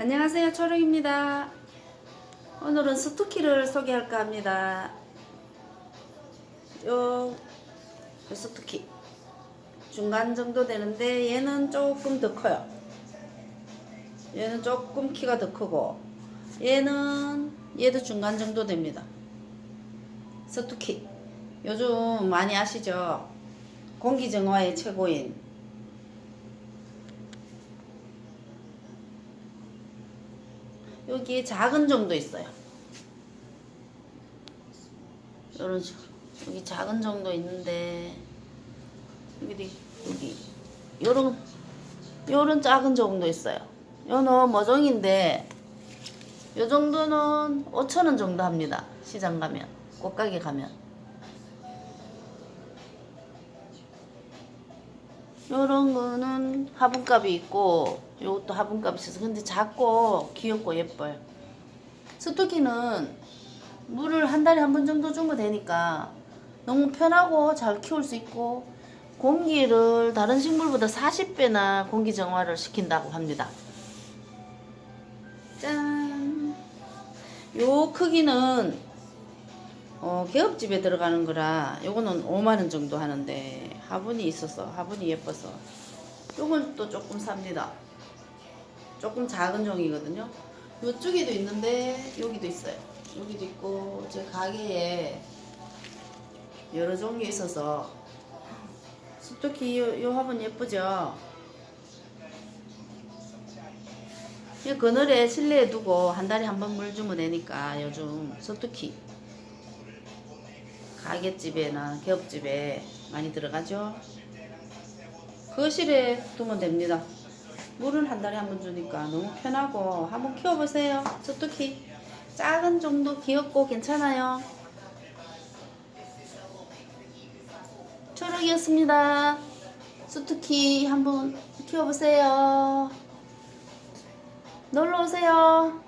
안녕하세요 초롱입니다. 오늘은 스투키를 소개할까 합니다. 요, 요 스투키. 중간 정도 되는데 얘는 조금 더 커요. 얘는 조금 키가 더 크고 얘는 얘도 중간 정도 됩니다. 스투키. 요즘 많이 아시죠? 공기정화의 최고인 여기에 작은 정도 있어요. 이런 식으로 여기 작은 정도 있는데 여기 여기 요런 요런 작은 정도 있어요. 요는 머정인데 요 정도는 5천 원 정도 합니다. 시장 가면 꽃가게 가면 요런 거는 화분값이 있고 요것도 화분값이 있어서. 근데 작고 귀엽고 예뻐요. 스토키는 물을 한 달에 한 번 정도 주면 되니까 너무 편하고 잘 키울 수 있고 공기를 다른 식물보다 40배나 공기 정화를 시킨다고 합니다. 짠! 요 크기는 어, 개업집에 들어가는 거라 요거는 5만원 정도 하는데 화분이 있어서 화분이 예뻐서 요건 또 조금 삽니다 조금 작은 종이거든요 요쪽에도 있는데 여기도 있어요 여기도 있고 제 가게에 여러 종류 있어서 특히 요, 요 화분 예쁘죠 이 그늘에 실내에 두고 한 달에 한 번 물 주면 되니까 요즘 소뚜키 가게집에나 개업집에 많이 들어가죠. 거실에 두면 됩니다. 물은 한 달에 한 번 주니까 너무 편하고 한번 키워보세요. 소뚜키 작은 정도 귀엽고 괜찮아요. 초록이었습니다. 수투키 한번 키워보세요. 놀러 오세요.